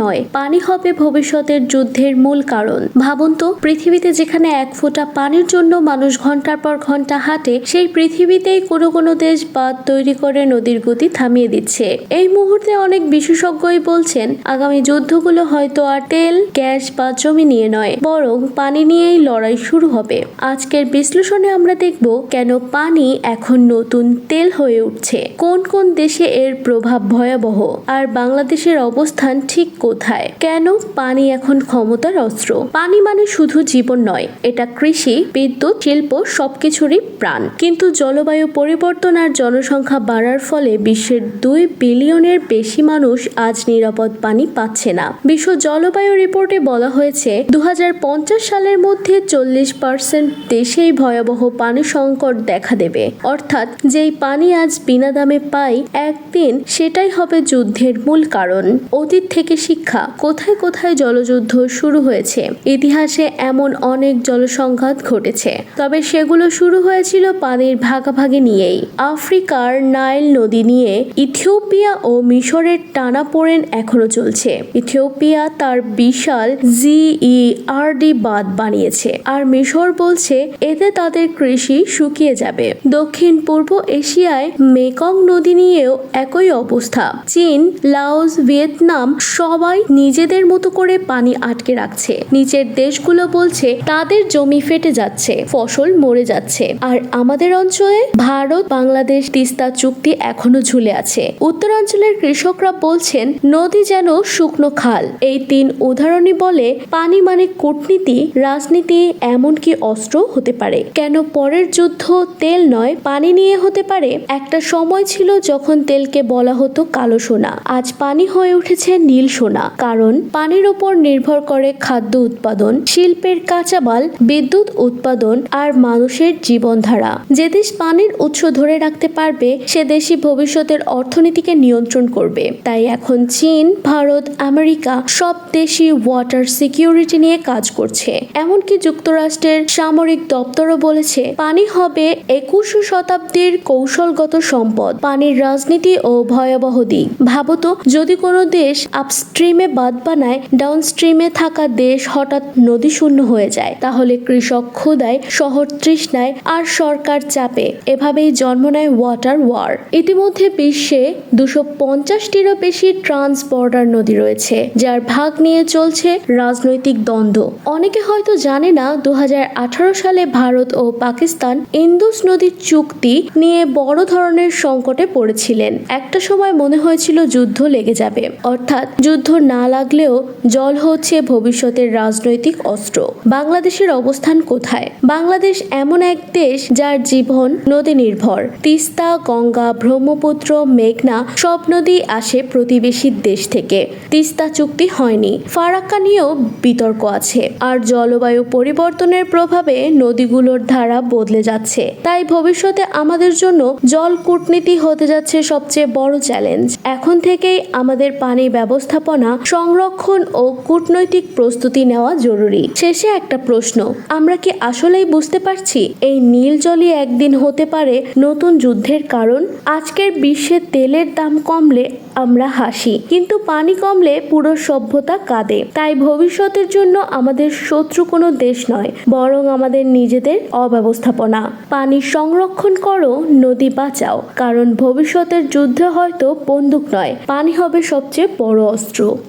নয়, পানি হবে ভবিষ্যতের যুদ্ধের মূল কারণ। ভাবুন তো, পৃথিবীতে যেখানে এক ফোঁটা পানির জন্য মানুষ ঘণ্টার পর ঘণ্টা হাঁটে, সেই পৃথিবীতেই কোনো কোনো দেশ বাঁধ তৈরি করে নদীর গতি থামিয়ে দিচ্ছে। এই মুহূর্তে অনেক বিশেষজ্ঞই বলছেন, আগামী যুদ্ধগুলো হয়তো আর তেল, গ্যাস বা জমি নিয়ে নয়, বরং পানি নিয়েই লড়াই শুরু হবে। আজকের বিশ্লেষণে আমরা দেখব কেন পানি এখন নতুন তেল হয়ে উঠছে। কোন কোন দেশে এর প্রভাব ভয়াবহ? আর বাংলাদেশের অবস্থান ঠিক কোথায়? কেন পানি এখন ক্ষমতার অস্ত্র? পানি মানে শুধু জীবন নয়, এটা কৃষি, বিদ্যুৎ, শিল্প, সবকিছুরই প্রাণ। কিন্তু জলবায়ু পরিবর্তন আর জনসংখ্যা বাড়ার ফলে বিশ্বের দুই বিলিয়নের বেশি মানুষ আজ নিরাপদ পানি পাচ্ছে না। বিশ্ব জলবায়ু রিপোর্টে বলা হয়েছে দু হাজার পঞ্চাশ সালের মধ্যে চল্লিশ পার্সেন্ট দেশেই ভয়াবহ পানি সংকট দেখা দেবে। অর্থাৎ যেই পানি আজ বিনা দামে পাই, একদিন সেটাই হবে যুদ্ধের মূল কারণ। অতীত থেকে শিক্ষা কোথায় কোথায় জলযুদ্ধ শুরু হয়েছে? ইতিহাসে এমন অনেক জলসংঘাত ঘটেছে। তবে সেগুলো শুরু হয়েছিল পানির ভাগাভাগি নিয়েই। আফ্রিকার নাইল নদী নিয়ে ইথিওপিয়া ও মিশরের টানা টানাপোড়েন এখনও চলছে। ইথিওপিয়া তার বিশাল জিইআরডি বাঁধ বানিয়েছে আর মিশর বলছে এতে তাদের কৃষি শুকিয়ে যাবে। দক্ষিণ পূর্ব এশিয়ায় মেকং নদী নিয়েও একই অবস্থা। চীন, লাওস, ভিয়েতনাম সবাই নিজেদের মতো করে পানি আটকে রাখছে। নিচের দেশগুলো বলছে তাদের জমি ফেটে যাচ্ছে, ফসল মরে যাচ্ছে। আর আমাদের অঞ্চলে ভারত, বাংলাদেশ তিস্তা চুক্তি এখনও ঝুলে আছে। উত্তরাঞ্চলের কৃষকরা বলছেন, নদী যেন শুকনো খাল। এই তিন উদাহরণই বলে পানি মানে কূটনীতি, রাজনীতি এমনকি অস্ত্র হতে পারে। কেন পরের যুদ্ধ তেল নয়, পানি নিয়ে হতে পারে? একটা সময় ছিল যখন তেলকে বলা হতো কালো সোনা। আজ পানি হয়ে উঠেছে নীল সোনা। কারণ পানির ওপর নির্ভর করে খাদ্য উৎপাদন, শিল্পের কাঁচামাল, বিদ্যুৎ উৎপাদন আর মানুষের জীবনধারা। যে দেশ পানির উৎস ধরে রাখতে পারবে, সে দেশই ভবিষ্যতের অর্থনীতিকে নিয়ন্ত্রণ করবে। তাই এখন চীন, ভারত, আমেরিকা সব দেশই ওয়াটার সিকিউরিটি নিয়ে কাজ করছে। এমনকি যুক্তরাষ্ট্রের সামরিক দপ্তরও বলেছে, পানি হবে একুশ শতাব্দীর কৌশলগত সম্পদ, পানির রাজনীতি ও ভয়াবহ দিক। ভাবত, যদি কোনো দেশ আপস্ট্রিমে বাদ বানায় ডাউনস্ট্রিমে থাকা দেশ হঠাৎ নদী শূন্য হয়ে যায়। তাহলে কৃষক ক্ষুদায় শহর তৃষ্ণায়, আর সরকার চাপে। এভাবেই জন্ম নেয় ওয়াটার ওয়ার ইতিমধ্যে বিশ্বে দুশো পঞ্চাশটিরও বেশি ট্রান্স বর্ডার নদী রয়েছে, যার ভাগ নিয়ে চলছে রাজনৈতিক দ্বন্দ্ব। অনেকে হয়তো জানে না দু হাজার আঠারো সালে ভারত ও পাকিস্তান ইন্দুস নদীর চুক্তি নিয়ে বড় ধরনের সংকটে পড়েছিলেন। একটা সময় মনে হয়েছিল যুদ্ধ লেগে যাবে। অর্থাৎ যুদ্ধ না লাগলেও জল হচ্ছে ভবিষ্যতের রাজনৈতিক অস্ত্র। বাংলাদেশের অবস্থান কোথায়? বাংলাদেশ এমন এক দেশ যার জীবন নদী নির্ভর তিস্তা, গঙ্গা, ব্রহ্মপুত্র, মেঘনা সব নদী আসে প্রতিবেশী দেশ থেকে। তিস্তা চুক্তি হয়নি। ফারাক্কা নিয়েও বিতর্ক আছে। আর জলবায়ু পরিবর্তনের প্রভাবে নদীগুলোর ধারা বদলে যাচ্ছে। তাই ভবিষ্যতে আমাদের জন্য জল কূটনীতি হতে যাচ্ছে সবচেয়ে বড় চ্যালেঞ্জ। এখন থেকেই আমাদের পানি ব্যবস্থাপনা সংরক্ষণ ও কূটনৈতিক প্রস্তুতি নেওয়া জরুরি। শেষে একটা প্রশ্ন, আমরা কি আসলেই বুঝতে পারছি এই নীল জলই একদিন হতে পারে নতুন যুদ্ধের কারণ? আজকের বিশ্বে তেলের দাম কমলে আমরা হাসি, কিন্তু পানি কমলে পুরো সভ্যতা কাঁদে। তাই ভবিষ্যতের জন্য আমাদের শত্রু কোনো দেশ নয়, বরং আমাদের নিজেদের অব্যবস্থাপনা। পানি সংরক্ষণ করো, নদী বাঁচাও, কারণ ভবিষ্যতের যুদ্ধে হয়তো বন্দুক নয়, পানি হবে সবচেয়ে বড় অস্ত্র।